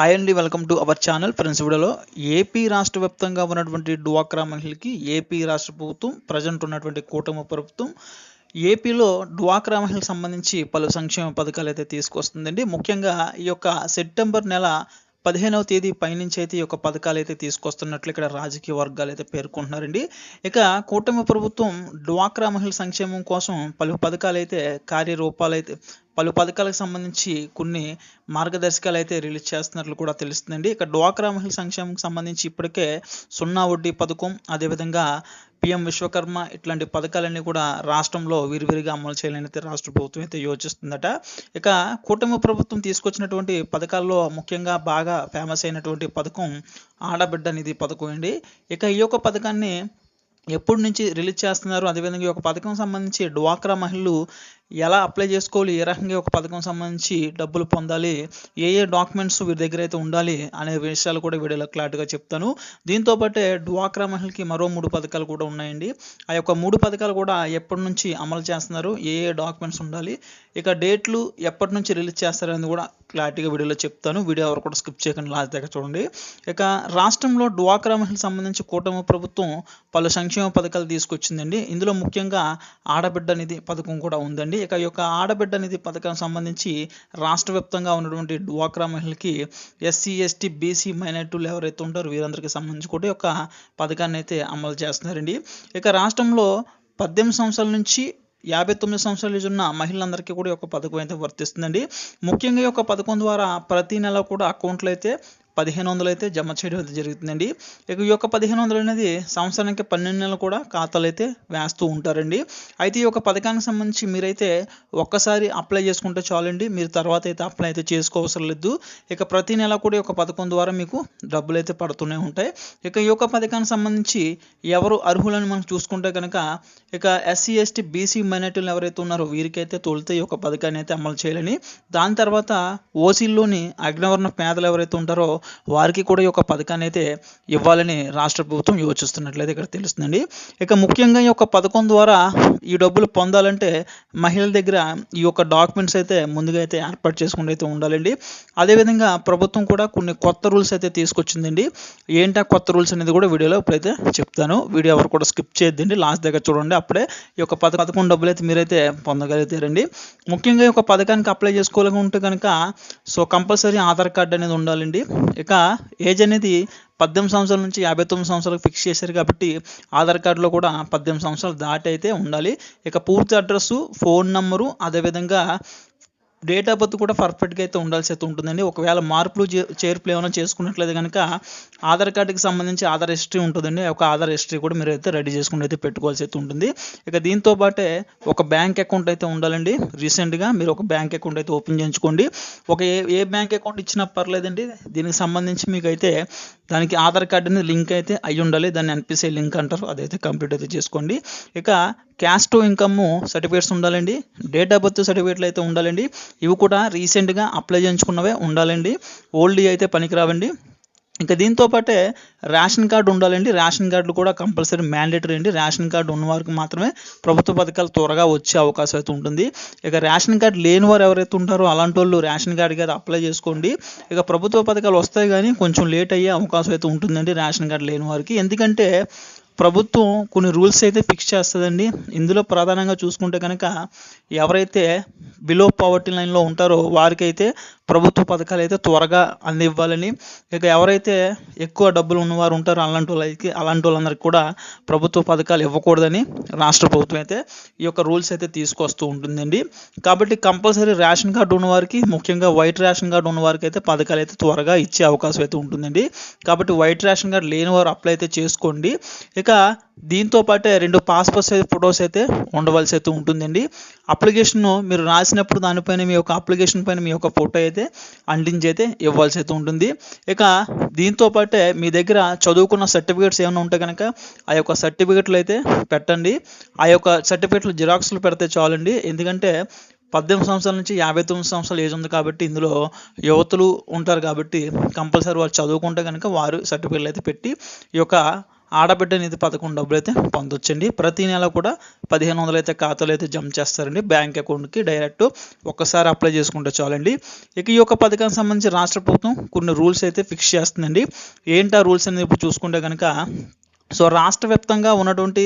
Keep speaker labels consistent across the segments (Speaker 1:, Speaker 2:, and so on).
Speaker 1: Hi అండి welcome to our channel friends వీడియోలో AP రాష్ట్ర వ్యాప్తంగా ఉన్నటువంటి డ్వాక్రా మహిళలకి ఏపీ రాష్ట్ర ప్రభుత్వం ప్రజెంట్ ఉన్నటువంటి కూటమి ప్రభుత్వం ఏపీలో డ్వాక్రా మహిళలకు సంబంధించి పలు సంక్షేమ పథకాలు అయితే తీసుకొస్తుందండి. ముఖ్యంగా ఈ యొక్క సెప్టెంబర్ నెల పదిహేనవ తేదీ పైనుంచి అయితే ఈ యొక్క పథకాలు అయితే తీసుకొస్తున్నట్లు ఇక్కడ రాజకీయ వర్గాలు అయితే పేర్కొంటున్నారండి. ఇక కూటమి ప్రభుత్వం డ్వాక్రా మహిళ సంక్షేమం కోసం పలు పథకాలు అయితే కార్యరూపాలు అయితే పలు పథకాలకు సంబంధించి కొన్ని మార్గదర్శకాలు అయితే రిలీజ్ చేస్తున్నట్లు కూడా తెలుస్తుందండి. ఇక డ్వాక్రా మహిళ సంక్షేమంకి సంబంధించి ఇప్పటికే సున్నా వడ్డీ పథకం అదేవిధంగా పిఎం విశ్వకర్మ ఇట్లాంటి పథకాలన్నీ కూడా రాష్ట్రంలో విరివిరిగా అమలు చేయాలని రాష్ట్ర ప్రభుత్వం అయితే యోచిస్తుందట. ఇక కూటమి ప్రభుత్వం తీసుకొచ్చినటువంటి పథకాల్లో ముఖ్యంగా బాగా ఫేమస్ అయినటువంటి పథకం ఆడబిడ్డ నిధి పథకం అండి. ఇక ఈ యొక్క పథకాన్ని ఎప్పటి నుంచి రిలీజ్ చేస్తున్నారు? అదేవిధంగా ఈ యొక్క పథకం సంబంధించి డ్వాక్రా మహిళలు ఎలా అప్లై చేసుకోవాలి ఏ రకంగా ఒక పథకం సంబంధించి డబ్బులు పొందాలి ఏ ఏ డాక్యుమెంట్స్ వీరి దగ్గర అయితే ఉండాలి అనే విషయాలు కూడా వీడియోలో క్లారిటీగా చెప్తాను. దీంతో పాటే డ్వాక్రా మహిళకి మరో మూడు పథకాలు కూడా ఉన్నాయండి. ఆ యొక్క మూడు పథకాలు కూడా ఎప్పటి నుంచి అమలు చేస్తున్నారు ఏ ఏ డాక్యుమెంట్స్ ఉండాలి ఇక డేట్లు ఎప్పటి నుంచి రిలీజ్ చేస్తారని కూడా క్లారిటీగా వీడియోలో చెప్తాను. వీడియో ఎవరు కూడా స్కిప్ చేయకుండా లాస్ట్ దగ్గర చూడండి. ఇక రాష్ట్రంలో డ్వాక్రా మహిళకు సంబంధించి కూటమి ప్రభుత్వం పలు సంక్షేమ పథకాలు తీసుకొచ్చిందండి. ఇందులో ముఖ్యంగా ఆడబిడ్డ నిధి పథకం కూడా ఉందండి. ఇక యొక్క ఆడబిడ్డ నిధి పథకం సంబంధించి రాష్ట్ర వ్యాప్తంగా ఉన్నటువంటి డ్వాక్రా మహిళకి ఎస్సీ ఎస్టీ బీసీ మైనార్టీలు ఎవరైతే ఉంటారో వీరందరికీ సంబంధించి కూడా యొక్క పథకాన్ని అయితే అమలు చేస్తున్నారండి. ఇక రాష్ట్రంలో పద్దెనిమిది సంవత్సరాల నుంచి యాభై తొమ్మిది సంవత్సరాల ఏజ్ ఉన్న మహిళలందరికీ కూడా ఒక పథకం అయితే వర్తిస్తుందండి. ముఖ్యంగా ఈ యొక్క పథకం ద్వారా ప్రతి నెల కూడా అకౌంట్లో అయితే పదిహేను వందలు అయితే జమ చేయడం అయితే జరుగుతుందండి. ఇక ఈ యొక్క పదిహేను వందలు అనేది సంవత్సరానికి పన్నెండు నెలలు కూడా ఖాతాలు అయితే వేస్తూ ఉంటారండి. అయితే ఈ యొక్క పథకానికి సంబంధించి మీరైతే ఒక్కసారి అప్లై చేసుకుంటే చాలండి. మీరు తర్వాత అయితే అప్లై అయితే చేసుకోవసరం లేదు. ఇక ప్రతి నెల కూడా ఈ యొక్క పథకం ద్వారా మీకు డబ్బులు అయితే పడుతూనే ఉంటాయి. ఇక ఈ యొక్క పథకానికి సంబంధించి ఎవరు అర్హులని మనం చూసుకుంటే కనుక ఇక ఎస్సీ ఎస్టీ బీసీ మైనార్టీలు ఎవరైతే ఉన్నారో వీరికైతే తొలితే ఈ యొక్క పథకాన్ని అయితే అమలు చేయాలని. దాని తర్వాత ఓసీల్లోని అగ్నవర్ణ పేదలు ఎవరైతే ఉంటారో వారికి కూడా ఈ యొక్క పథకాన్ని అయితే ఇవ్వాలని రాష్ట్ర ప్రభుత్వం యోచిస్తున్నట్లయితే ఇక్కడ తెలుస్తుందండి. ఇక ముఖ్యంగా ఈ యొక్క పథకం ద్వారా ఈ డబ్బులు పొందాలంటే మహిళల దగ్గర ఈ యొక్క డాక్యుమెంట్స్ అయితే ముందుగా అయితే ఏర్పాటు చేసుకుంటూ అయితే ఉండాలండి. అదేవిధంగా ప్రభుత్వం కూడా కొన్ని కొత్త రూల్స్ అయితే తీసుకొచ్చిందండి. ఏంటా కొత్త రూల్స్ అనేది కూడా వీడియోలో ఇప్పుడైతే చెప్తాను. వీడియో ఎవరు కూడా స్కిప్ చేయొద్దండి. లాస్ట్ దగ్గర చూడండి. అప్పుడే ఈ యొక్క పథ పథకం డబ్బులు అయితే మీరైతే పొందగలుగుతారండి. ముఖ్యంగా ఈ యొక్క పథకానికి అప్లై చేసుకోవాలనుకుంటే కనుక సో కంపల్సరీ ఆధార్ కార్డు అనేది ఉండాలండి. ఇక ఏజ్ అనేది పద్దెనిమిది సంవత్సరాల నుంచి యాభై తొమ్మిది సంవత్సరాలకు ఫిక్స్ చేశారు కాబట్టి ఆధార్ కార్డులో కూడా పద్దెనిమిది సంవత్సరాలు దాటి అయితే ఉండాలి. ఇక పూర్తి అడ్రస్సు ఫోన్ నంబరు అదేవిధంగా డేట్ ఆఫ్ బర్త్ కూడా పర్ఫెక్ట్గా అయితే ఉండాల్సి అయితే ఉంటుందండి. ఒకవేళ మార్పులు చేర్పులు ఏమైనా చేసుకున్నట్లయితే కనుక ఆధార్ కార్డుకి సంబంధించి ఆధార్ హిస్టరీ ఉంటుందండి. ఒక ఆధార్ హిస్టరీ కూడా మీరు అయితే రెడీ చేసుకుని అయితే పెట్టుకోవాల్సి అయితే ఉంటుంది. ఇక దీంతో పాటే ఒక బ్యాంక్ అకౌంట్ అయితే ఉండాలండి. రీసెంట్గా మీరు ఒక బ్యాంక్ అకౌంట్ అయితే ఓపెన్ చేయించుకోండి. ఒక ఏ ఏ బ్యాంక్ అకౌంట్ ఇచ్చినా పర్లేదండి. దీనికి సంబంధించి మీకు అయితే దానికి ఆధార్ కార్డు లింక్ అయితే అయి ఉండాలి దాన్ని ఎన్పిసిఐ లింక్ అంటారు. అదైతే కంప్లీట్ అయితే చేసుకోండి. ఇక క్యాస్ట్ ఇన్కమ్ సర్టిఫికేట్స్ ఉండాలండి. డేట్ ఆఫ్ బర్త్ సర్టిఫికేట్లు అయితే ఉండాలండి. ఇవి కూడా రీసెంట్గా అప్లై చేయించుకున్నవే ఉండాలండి. ఓల్డ్ అయితే పనికిరావండి. ఇంకా దీంతో పాటే రేషన్ కార్డు ఉండాలండి. రేషన్ కార్డులు కూడా కంపల్సరీ మ్యాండేటరీ అండి. రేషన్ కార్డు ఉన్న వారికి మాత్రమే ప్రభుత్వ పథకాలు త్వరగా వచ్చే అవకాశం అయితే ఉంటుంది. ఇక రేషన్ కార్డు లేని వారు ఎవరైతే ఉంటారో అలాంటి వాళ్ళు రేషన్ కార్డు కదా అప్లై చేసుకోండి. ఇక ప్రభుత్వ పథకాలు వస్తాయి కానీ కొంచెం లేట్ అయ్యే అవకాశం అయితే ఉంటుందండి రేషన్ కార్డు లేని వారికి. ఎందుకంటే ప్రభుత్వం కొన్ని రూల్స్ అయితే ఫిక్స్ చేస్తుందండి. ఇందులో ప్రధానంగా చూసుకుంటే కనుక ఎవరైతే బిలో పవర్టీ లైన్లో ఉంటారో వారికైతే ప్రభుత్వ పథకాలు అయితే త్వరగా అందివ్వాలని. ఇక ఎవరైతే ఎక్కువ డబ్బులు ఉన్నవారు ఉంటారో అలాంటి వాళ్ళకి అలాంటి వాళ్ళందరికీ కూడా ప్రభుత్వ పథకాలు ఇవ్వకూడదని రాష్ట్ర ప్రభుత్వం అయితే ఈ యొక్క రూల్స్ అయితే తీసుకొస్తూ ఉంటుందండి. కాబట్టి కంపల్సరీ రేషన్ కార్డు ఉన్నవారికి ముఖ్యంగా వైట్ రేషన్ కార్డు ఉన్నవారికి అయితే పథకాలు అయితే త్వరగా ఇచ్చే అవకాశం అయితే ఉంటుందండి. కాబట్టి వైట్ రేషన్ కార్డు లేని వారు అప్లై అయితే చేసుకోండి. ఇక దీంతో పాటే రెండు పాస్పోర్ట్ సైజ్ ఫొటోస్ అయితే ఉండవలసి అయితే ఉంటుందండి. అప్లికేషన్ మీరు రాసినప్పుడు దానిపైన మీ యొక్క అప్లికేషన్ పైన మీ యొక్క ఫోటో అయితే అంటించి అయితే ఇవ్వాల్సి అయితే ఉంటుంది. ఇక దీంతో పాటే మీ దగ్గర చదువుకున్న సర్టిఫికేట్స్ ఏమైనా ఉంటే కనుక ఆ యొక్క సర్టిఫికేట్లు అయితే పెట్టండి. ఆ యొక్క సర్టిఫికేట్లు జిరాక్స్లు పెడితే చాలండి. ఎందుకంటే పద్దెనిమిది సంవత్సరాల నుంచి యాభై తొమ్మిది సంవత్సరాలు ఏజ్ ఉంది కాబట్టి ఇందులో యువతులు ఉంటారు కాబట్టి కంపల్సరీ వాళ్ళు చదువుకుంటే కనుక వారు సర్టిఫికేట్లు అయితే పెట్టి ఈ యొక్క ఆడబిడ్డ నిధి పథకం డబ్బులు అయితే పొందొచ్చండి. ప్రతి నెల కూడా పదిహేను వందలు అయితే ఖాతాలో అయితే జమ చేస్తారండి. బ్యాంక్ అకౌంట్కి డైరెక్ట్ ఒక్కసారి అప్లై చేసుకుంటే చాలండి. ఇక ఈ యొక్క పథకానికి సంబంధించి రాష్ట్ర ప్రభుత్వం కొన్ని రూల్స్ అయితే ఫిక్స్ చేస్తుందండి. ఏంటి ఆ రూల్స్ అనేది ఇప్పుడు చూసుకుంటే కనుక సో రాష్ట్ర వ్యాప్తంగా ఉన్నటువంటి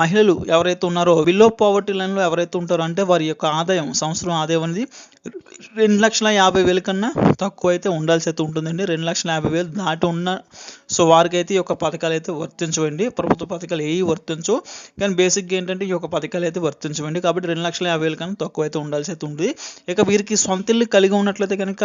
Speaker 1: మహిళలు ఎవరైతే ఉన్నారో విలో పావర్టీ లైన్లో ఎవరైతే ఉంటారో అంటే వారి యొక్క ఆదాయం సంవత్సరం ఆదాయం అనేది రెండు లక్షల యాభై వేల కన్నా తక్కువ అయితే ఉండాల్సి అయితే ఉంటుందండి. రెండు లక్షల యాభై వేలు దాటి ఉన్న సో వారికి అయితే ఈ యొక్క పథకాలు అయితే వర్తించవండి. ప్రభుత్వ పథకాలు ఏవి వర్తించవు. కానీ బేసిక్గా ఏంటంటే ఈ యొక్క పథకాలు అయితే వర్తించవండి. కాబట్టి రెండు లక్షల యాభై వేల కన్నా తక్కువ అయితే ఉండాల్సి అయితే ఉంటుంది ఇక వీరికి సొంత ఇల్లు కలిగి ఉన్నట్లయితే కనుక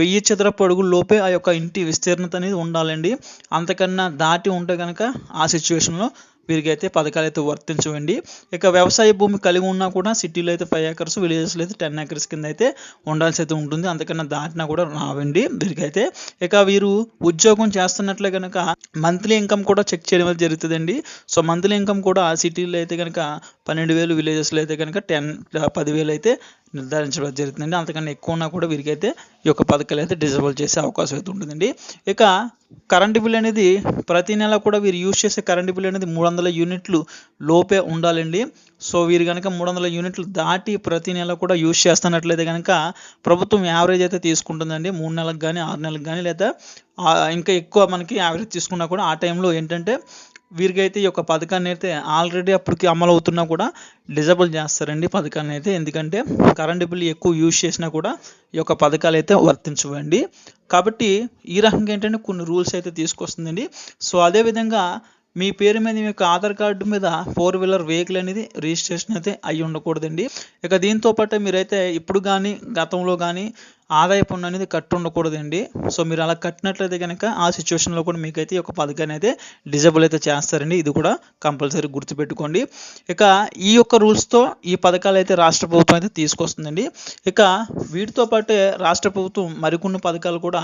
Speaker 1: వెయ్యి చదరపు అడుగుల లోపే ఆ యొక్క ఇంటి విస్తీర్ణత అనేది ఉండాలండి. అంతకన్నా దాటి ఉంటే కనుక ఆ సిచ్యువేషన్లో వీరికైతే పథకాలు అయితే వర్తించవండి. ఇక వ్యవసాయ భూమి కలిగి ఉన్నా కూడా సిటీలో అయితే ఫైవ్ ఏకర్స్ విలేజెస్లో అయితే టెన్ ఏకర్స్ కింద అయితే ఉండాల్సి అయితే ఉంటుంది. అంతకన్నా దాటినా కూడా రావండి వీరికైతే. ఇక వీరు ఉద్యోగం చేస్తున్నట్లే కనుక మంత్లీ ఇన్కమ్ కూడా చెక్ చేయడం వల్ల జరుగుతుందండి. సో మంత్లీ ఇన్కమ్ కూడా సిటీలో అయితే కనుక పన్నెండు వేలు విలేజెస్లో అయితే కనుక టెన్ పదివేలు అయితే నిర్ధారించడం జరుగుతుందండి. అంతకన్నా ఎక్కువ ఉన్నా కూడా వీరికైతే ఈ యొక్క పథకాలు అయితే డిజబుల్ చేసే అవకాశం అయితే ఉంటుందండి. ఇక కరెంటు బిల్ అనేది ప్రతి నెల కూడా వీరు యూజ్ చేసే కరెంటు బిల్ అనేది మూడు వందల యూనిట్లు లోపే ఉండాలండి. సో వీరు కనుక మూడు వందల యూనిట్లు దాటి ప్రతి నెల కూడా యూజ్ చేస్తున్నట్లయితే కనుక ప్రభుత్వం యావరేజ్ అయితే తీసుకుంటుందండి. మూడు నెలలకు కానీ ఆరు నెలలకు కానీ లేదా ఇంకా ఎక్కువ మనకి యావరేజ్ తీసుకున్నా కూడా ఆ టైంలో ఏంటంటే వీరికైతే ఈ యొక్క పథకాన్ని అయితే ఆల్రెడీ అప్పటికి అమలు అవుతున్నా కూడా డిజబుల్ చేస్తారండి పథకాన్ని అయితే. ఎందుకంటే కరెంట్ బిల్ ఎక్కువ యూజ్ చేసినా కూడా ఈ యొక్క పథకాలు అయితే వర్తించవండి. కాబట్టి ఈ రకంగా ఏంటంటే కొన్ని రూల్స్ అయితే తీసుకొస్తుందండి. సో అదేవిధంగా మీ పేరు మీద మీ యొక్క ఆధార్ కార్డు మీద ఫోర్ వీలర్ వెహికల్ అనేది రిజిస్ట్రేషన్ అయితే అయి ఉండకూడదండి. ఇక దీంతో పాటు మీరైతే ఇప్పుడు కానీ గతంలో కానీ ఆదాయ పన్ను అనేది కట్టు ఉండకూడదండి సో మీరు అలా కట్టినట్లయితే కనుక ఆ సిచ్యువేషన్లో కూడా మీకైతే ఈ యొక్క పథకాన్ని అయితే డిజబుల్ అయితే చేస్తారండి. ఇది కూడా కంపల్సరీ గుర్తుపెట్టుకోండి. ఇక ఈ యొక్క రూల్స్తో ఈ పథకాలు అయితే రాష్ట్ర ప్రభుత్వం అయితే తీసుకొస్తుందండి. ఇక వీటితో పాటే రాష్ట్ర ప్రభుత్వం మరికొన్ని పథకాలు కూడా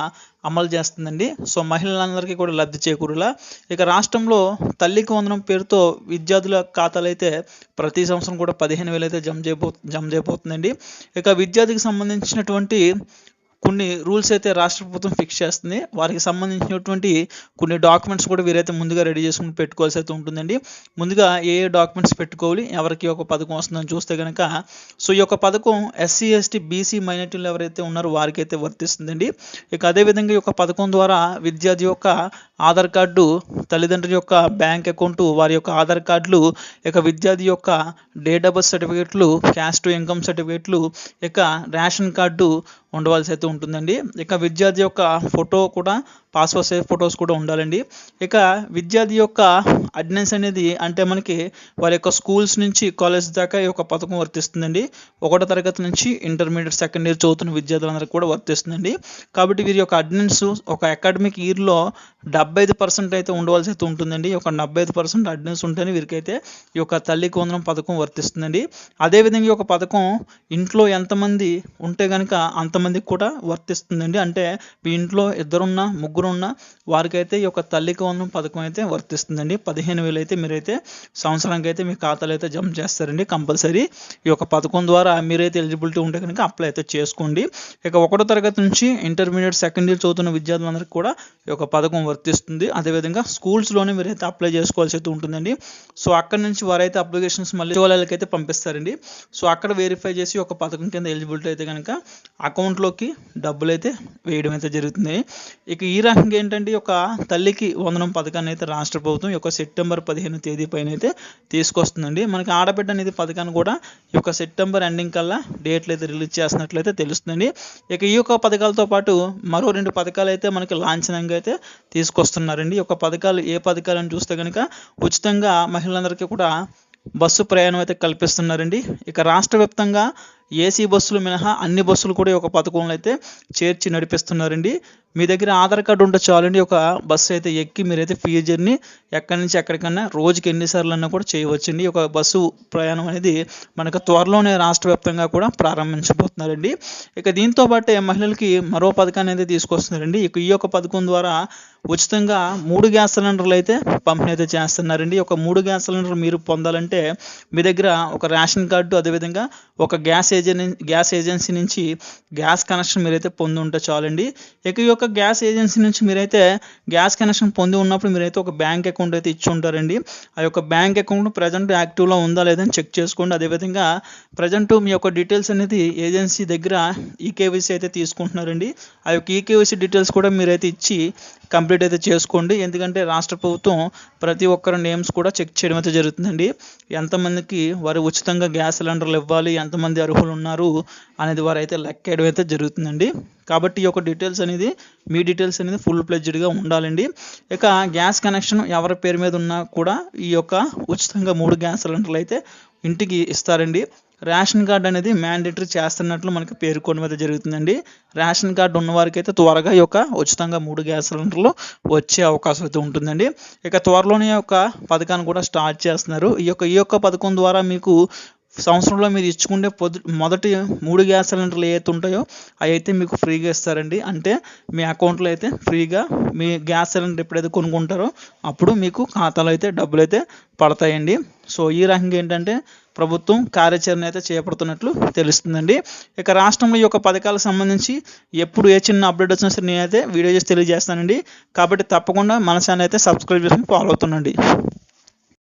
Speaker 1: అమలు చేస్తుందండి. సో మహిళలందరికీ కూడా లబ్ధి చేకూరులా. ఇక రాష్ట్రంలో తల్లికి వందనం పేరుతో విద్యార్థుల ఖాతాలు అయితే ప్రతి సంవత్సరం కూడా పదిహేను వేలు అయితే జమ చేయబో జమ చేయబోతుందండి. ఇక విద్యార్థికి సంబంధించినటువంటి కొన్ని రూల్స్ అయితే రాష్ట్ర ప్రభుత్వం ఫిక్స్ చేస్తుంది. వారికి సంబంధించినటువంటి కొన్ని డాక్యుమెంట్స్ కూడా వీరైతే ముందుగా రెడీ చేసుకుని పెట్టుకోవాల్సి అయితే ఉంటుందండి. ముందుగా ఏ ఏ డాక్యుమెంట్స్ పెట్టుకోవాలి ఎవరికి ఒక పథకం వస్తుందని చూస్తే కనుక సో ఈ యొక్క పథకం ఎస్సీ ఎస్టీ బీసీ మైనార్టీలు ఎవరైతే ఉన్నారో వారికి అయితే వర్తిస్తుందండి. ఇక అదేవిధంగా ఈ యొక్క పథకం ద్వారా విద్యార్థి యొక్క ఆధార్ కార్డు తల్లిదండ్రుల యొక్క బ్యాంక్ అకౌంట్ వారి యొక్క ఆధార్ కార్డులు ఇక విద్యార్థి యొక్క డేట్ ఆఫ్ బర్త్ సర్టిఫికేట్లు క్యాస్ట్ ఇన్కమ్ సర్టిఫికేట్లు ఇక రేషన్ కార్డు ఉండవలసి అయితే ఉంటుందండి. ఇక విద్యార్థి యొక్క ఫోటో కూడా పాస్పోర్ట్ సైజ్ ఫొటోస్ కూడా ఉండాలండి. ఇక విద్యార్థి యొక్క అటెండెన్స్ అనేది అంటే మనకి వారి యొక్క స్కూల్స్ నుంచి కాలేజ్ దాకా ఈ యొక్క పథకం వర్తిస్తుందండి. ఒకటో తరగతి నుంచి ఇంటర్మీడియట్ సెకండ్ ఇయర్ చదువుతున్న విద్యార్థులందరికీ కూడా వర్తిస్తుందండి. కాబట్టి వీరి యొక్క అటెండెన్స్ ఒక అకాడమిక్ ఇయర్లో డెబ్బై ఐదు పర్సెంట్ అయితే ఉండవలసి అయితే ఉంటుందండి. ఒక డెబ్బై ఐదు పర్సెంట్ అటెండెన్స్ ఉంటేనే వీరికైతే ఈ యొక్క తల్లి కోందరం పథకం వర్తిస్తుందండి. అదేవిధంగా ఈ యొక్క పథకం ఇంట్లో ఎంతమంది ఉంటే కనుక అంతమందికి కూడా వర్తిస్తుందండి. అంటే మీ ఇంట్లో ఇద్దరున్నా ముగ్గురున్నా వారికైతే ఈ యొక్క తల్లి కోందరం పథకం అయితే వర్తిస్తుందండి. పదిహేను వేలు అయితే మీరైతే సంవత్సరానికి అయితే మీ ఖాతాలో అయితే జమ చేస్తారండి కంపల్సరీ. ఈ యొక్క పథకం ద్వారా మీరైతే ఎలిజిబిలిటీ ఉంటే కనుక అప్లై అయితే చేసుకోండి. ఇక ఒకటో తరగతి నుంచి ఇంటర్మీడియట్ సెకండ్ ఇయర్ చదువుతున్న విద్యార్థులందరికీ కూడా ఈ యొక్క పథకం వర్తిస్తుంది. అదేవిధంగా స్కూల్స్లోనే మీరైతే అప్లై చేసుకోవాల్సి అయితే ఉంటుందండి. సో అక్కడ నుంచి వారైతే అప్లికేషన్స్ మళ్ళీ వాళ్ళకి అయితే పంపిస్తారండి. సో అక్కడ వెరిఫై చేసి ఒక పథకం కింద ఎలిజిబిలిటీ అయితే కనుక అకౌంట్లోకి డబ్బులు అయితే వేయడం అయితే జరుగుతుంది. ఇక ఈ రకంగా ఏంటంటే ఒక తల్లికి వందనం పథకాన్ని అయితే రాష్ట్ర ప్రభుత్వం యొక్క సెప్టెంబర్ పదిహేను తేదీ పైన అయితే తీసుకొస్తుందండి. మనకి ఆడబిడ్డ అనేది పథకాన్ని కూడా ఈ యొక్క సెప్టెంబర్ ఎండింగ్ కల్లా డేట్లు అయితే రిలీజ్ చేస్తున్నట్లయితే తెలుస్తుందండి. ఇక ఈ యొక్క పథకాలతో పాటు మరో రెండు పథకాలు అయితే మనకి లాంఛనంగా అయితే వస్తున్నారండి. ఈ యొక్క పథకాలు ఏ పథకాలు అని చూస్తే కనుక ఉచితంగా మహిళలందరికీ కూడా బస్సు ప్రయాణం అయితే కల్పిస్తున్నారండి. ఇక రాష్ట్ర వ్యాప్తంగా ఏసీ బస్సులు మినహా అన్ని బస్సులు కూడా ఒక పథకంలో అయితే చేర్చి నడిపిస్తున్నారండి. మీ దగ్గర ఆధార్ కార్డు ఉంటే చాలండి ఒక బస్సు అయితే ఎక్కి మీరైతే ఫ్రీ జర్నీ ఎక్కడి నుంచి ఎక్కడికన్నా రోజుకి ఎన్నిసార్లు అన్నా కూడా చేయవచ్చండి. ఒక బస్సు ప్రయాణం అనేది మనకు త్వరలోనే రాష్ట్ర వ్యాప్తంగా కూడా ప్రారంభించబోతున్నారండి. ఇక దీంతో పాటే మహిళలకి మరో పథకాన్ని అయితే తీసుకొస్తున్నారండి. ఇక ఈ యొక్క పథకం ద్వారా ఉచితంగా మూడు గ్యాస్ సిలిండర్లు అయితే పంపిణీ అయితే చేస్తున్నారండి. ఒక మూడు గ్యాస్ సిలిండర్ మీరు పొందాలంటే మీ దగ్గర ఒక రేషన్ కార్డు అదేవిధంగా ఒక గ్యాస్ ఏజెన్ గ్యాస్ ఏజెన్సీ నుంచి గ్యాస్ కనెక్షన్ మీరైతే పొంది ఉంటే చాలండి. ఇక ఈ యొక్క గ్యాస్ ఏజెన్సీ నుంచి మీరైతే గ్యాస్ కనెక్షన్ పొంది ఉన్నప్పుడు మీరైతే ఒక బ్యాంక్ అకౌంట్ అయితే ఇచ్చి ఉంటారండి. ఆ యొక్క బ్యాంక్ అకౌంట్ ప్రజెంట్ యాక్టివ్లో ఉందా లేదని చెక్ చేసుకోండి. అదేవిధంగా ప్రజెంట్ మీ యొక్క డీటెయిల్స్ అనేది ఏజెన్సీ దగ్గర ఈకేవీసీ అయితే తీసుకుంటున్నారండి. ఆ యొక్క ఈకేవీసీ డీటెయిల్స్ కూడా మీరైతే ఇచ్చి కంప్లీట్ అయితే చేసుకోండి. ఎందుకంటే రాష్ట్ర ప్రభుత్వం ప్రతి ఒక్కరి నేమ్స్ కూడా చెక్ చేయడం అయితే జరుగుతుందండి. ఎంతమందికి వారు ఉచితంగా గ్యాస్ సిలిండర్లు ఇవ్వాలి ఎంతమంది అర్హులు ఉన్నారు అనేది వారు అయితే లెక్కేయడం అయితే జరుగుతుందండి. కాబట్టి ఈ యొక్క డీటెయిల్స్ అనేది మీ డీటెయిల్స్ అనేది ఫుల్ ప్లెడ్జ్డ్గా ఉండాలండి. ఇక గ్యాస్ కనెక్షన్ ఎవరి పేరు మీద ఉన్నా కూడా ఈ యొక్క ఉచితంగా మూడు గ్యాస్ సిలిండర్లు అయితే ఇంటికి ఇస్తారండి. రేషన్ కార్డ్ అనేది మ్యాండేటరీ చేస్తున్నట్లు మనకి పేర్కొనడం అయితే జరుగుతుందండి. రేషన్ కార్డు ఉన్నవారికైతే త్వరగా ఈ యొక్క ఉచితంగా మూడు గ్యాస్ సిలిండర్లు వచ్చే అవకాశం అయితే ఉంటుందండి. ఇక త్వరలోనే యొక్క పథకాన్ని కూడా స్టార్ట్ చేస్తున్నారు. ఈ యొక్క ఈ యొక్క పథకం ద్వారా మీకు సంవత్సరంలో మీరు ఇచ్చుకుంటే పొద్దు మొదటి మూడు గ్యాస్ సిలిండర్లు ఏవైతే ఉంటాయో అవి అయితే మీకు ఫ్రీగా ఇస్తారండి. అంటే మీ అకౌంట్లో అయితే ఫ్రీగా మీ గ్యాస్ సిలిండర్ ఎప్పుడైతే కొనుక్కుంటారో అప్పుడు మీకు ఖాతాలో అయితే డబ్బులు అయితే పడతాయండి. సో ఈ రకంగా ఏంటంటే ప్రభుత్వం కార్యాచరణ అయితే చేపడుతున్నట్లు తెలుస్తుందండి. ఇక రాష్ట్రంలో ఈ యొక్క పథకాలకు సంబంధించి ఎప్పుడు ఏ చిన్న అప్డేట్ వచ్చినా సరే నేనైతే వీడియో చేసి తెలియజేస్తానండి. కాబట్టి తప్పకుండా మన ఛానల్ అయితే సబ్స్క్రైబ్ చేసుకుని ఫాలో అవుతుండండి.